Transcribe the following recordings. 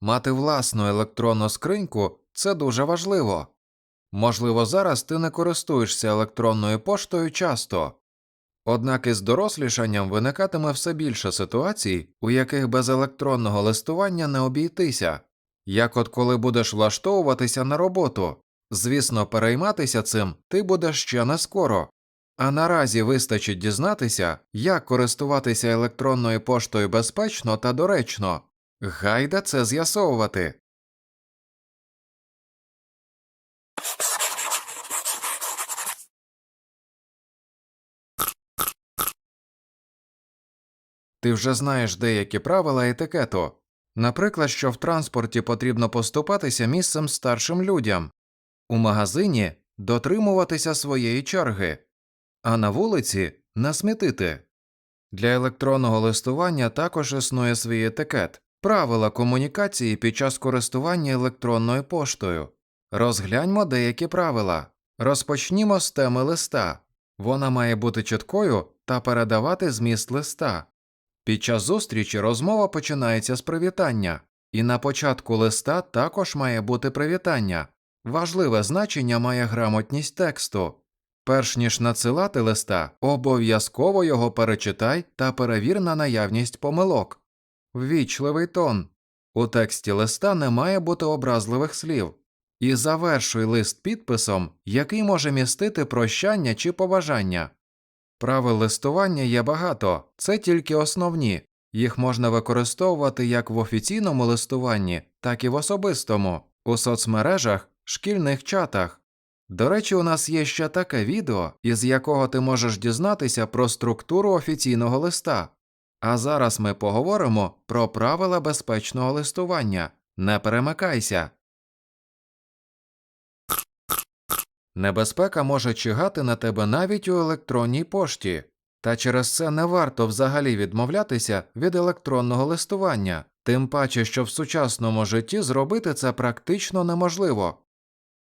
Мати власну електронну скриньку це дуже важливо. Можливо, зараз ти не користуєшся електронною поштою часто, однак із дорослішанням виникатиме все більше ситуацій, у яких без електронного листування не обійтися, як от коли будеш влаштовуватися на роботу. Звісно, перейматися цим ти будеш ще не скоро. А наразі вистачить дізнатися, як користуватися електронною поштою безпечно та доречно. Гайда це з'ясовувати. Ти вже знаєш деякі правила етикету. Наприклад, що в транспорті потрібно поступатися місцем старшим людям, у магазині дотримуватися своєї черги, а на вулиці не смітити. Для електронного листування також існує свій етикет, правила комунікації під час користування електронною поштою. Розгляньмо деякі правила. Розпочнімо з теми листа. Вона має бути чіткою та передавати зміст листа. Під час зустрічі розмова починається з привітання, і на початку листа також має бути привітання. Важливе значення має грамотність тексту. Перш ніж надсилати листа, обов'язково його перечитай та перевір на наявність помилок. Ввічливий тон. У тексті листа не має бути образливих слів. І завершуй лист підписом, який може містити прощання чи побажання. Правил листування є багато, це тільки основні. Їх можна використовувати як в офіційному листуванні, так і в особистому, у соцмережах, шкільних чатах. До речі, у нас є ще таке відео, із якого ти можеш дізнатися про структуру офіційного листа. А зараз ми поговоримо про правила безпечного листування. Не перемикайся. Небезпека може чигати на тебе навіть у електронній пошті, та через це не варто взагалі відмовлятися від електронного листування, тим паче, що в сучасному житті зробити це практично неможливо.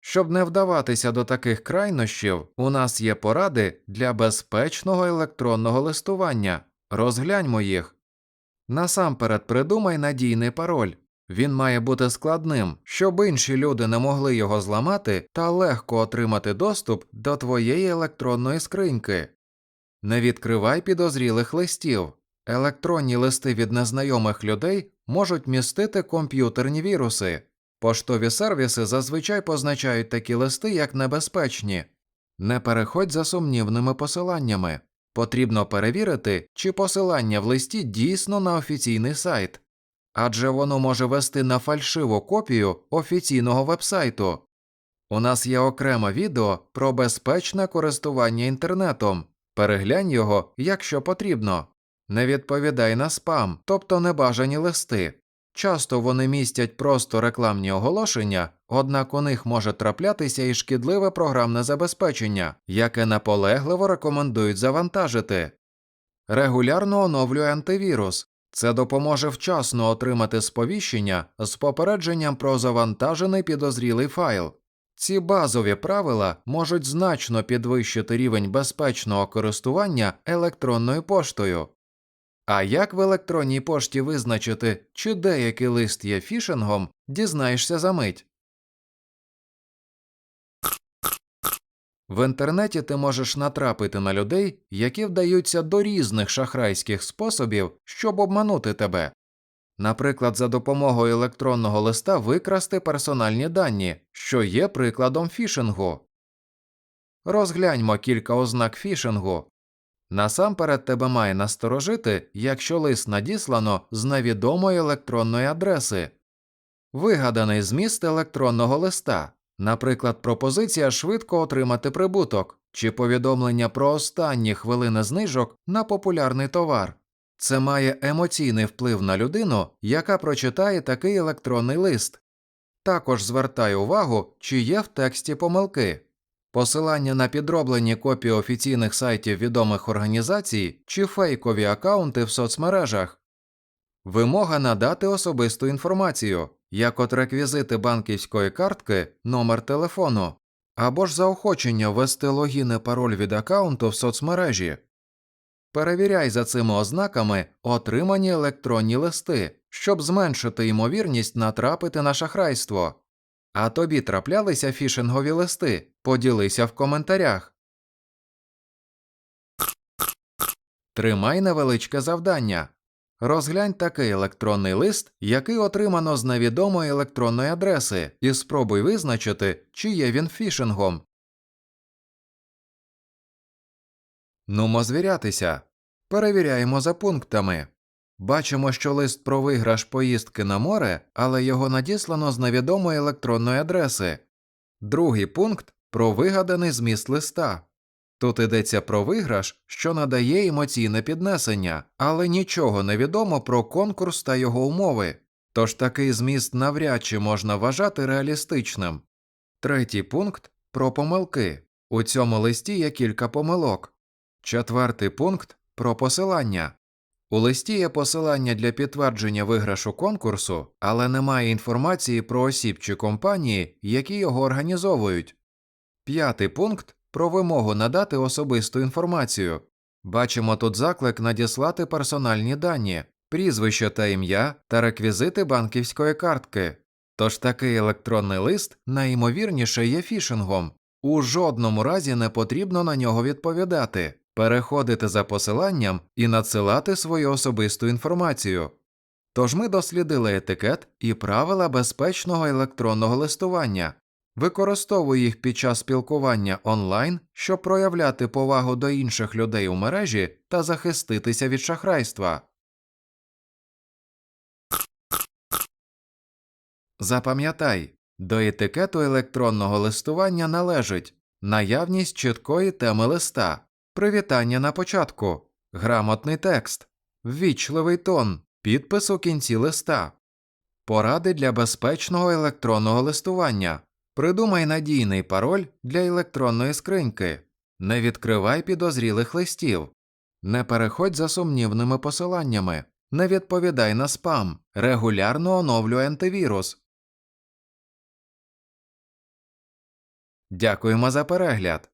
Щоб не вдаватися до таких крайнощів, у нас є поради для безпечного електронного листування. Розгляньмо їх. Насамперед придумай надійний пароль. Він має бути складним, щоб інші люди не могли його зламати та легко отримати доступ до твоєї електронної скриньки. Не відкривай підозрілих листів. Електронні листи від незнайомих людей можуть містити комп'ютерні віруси. Поштові сервіси зазвичай позначають такі листи як небезпечні. Не переходь за сумнівними посиланнями. Потрібно перевірити, чи посилання в листі дійсно на офіційний сайт адже воно може вести на фальшиву копію офіційного вебсайту. У нас є окреме відео про безпечне користування інтернетом. Переглянь його, якщо потрібно. Не відповідай на спам, тобто небажані листи. Часто вони містять просто рекламні оголошення, однак у них може траплятися і шкідливе програмне забезпечення, яке наполегливо рекомендують завантажити. Регулярно оновлюй антивірус. Це допоможе вчасно отримати сповіщення з попередженням про завантажений підозрілий файл. Ці базові правила можуть значно підвищити рівень безпечного користування електронною поштою. А як в електронній пошті визначити, чи деякий лист є фішингом, дізнаєшся за мить. В інтернеті ти можеш натрапити на людей, які вдаються до різних шахрайських способів, щоб обманути тебе. Наприклад, за допомогою електронного листа викрасти персональні дані, що є прикладом фішингу. Розгляньмо кілька ознак фішингу. Насамперед тебе має насторожити, якщо лист надіслано з невідомої електронної адреси, вигаданий зміст електронного листа, наприклад, пропозиція швидко отримати прибуток чи повідомлення про останні хвилини знижок на популярний товар. Це має емоційний вплив на людину, яка прочитає такий електронний лист. Також звертай увагу, чи є в тексті помилки. Посилання на підроблені копії офіційних сайтів відомих організацій чи фейкові акаунти в соцмережах, вимога надати особисту інформацію, як от реквізити банківської картки, номер телефону, або ж заохочення ввести логін і пароль від акаунту в соцмережі. Перевіряй за цими ознаками отримані електронні листи, щоб зменшити ймовірність натрапити на шахрайство. А тобі траплялися фішингові листи? Поділися в коментарях. Тримай невеличке завдання. Розглянь такий електронний лист, який отримано з невідомої електронної адреси, і спробуй визначити, чи є він фішингом. Нумо звірятися. Перевіряємо за пунктами. Бачимо, що лист про виграш поїздки на море, але його надіслано з невідомої електронної адреси. Другий пункт про вигаданий зміст листа. Тут йдеться про виграш, що надає емоційне піднесення, але нічого не відомо про конкурс та його умови, тож такий зміст навряд чи можна вважати реалістичним. Третій пункт про помилки. У цьому листі є кілька помилок. Четвертий пункт про посилання. У листі є посилання для підтвердження виграшу конкурсу, але немає інформації про осіб чи компанії, які його організовують. П'ятий пункт про вимогу надати особисту інформацію. Бачимо тут заклик надіслати персональні дані, прізвище та ім'я та реквізити банківської картки. Тож такий електронний лист найімовірніше є фішингом. У жодному разі не потрібно на нього відповідати, переходити за посиланням і надсилати свою особисту інформацію. Тож ми дослідили етикет і правила безпечного електронного листування, Використовуй їх під час спілкування онлайн, щоб проявляти повагу до інших людей у мережі та захиститися від шахрайства. Запам'ятай, до етикету електронного листування належить наявність чіткої теми листа, привітання на початку, грамотний текст, ввічливий тон, підпис у кінці листа, поради для безпечного електронного листування. Придумай надійний пароль для електронної скриньки, не відкривай підозрілих листів, не переходь за сумнівними посиланнями, не відповідай на спам, регулярно оновлюй антивірус. Дякуємо за перегляд.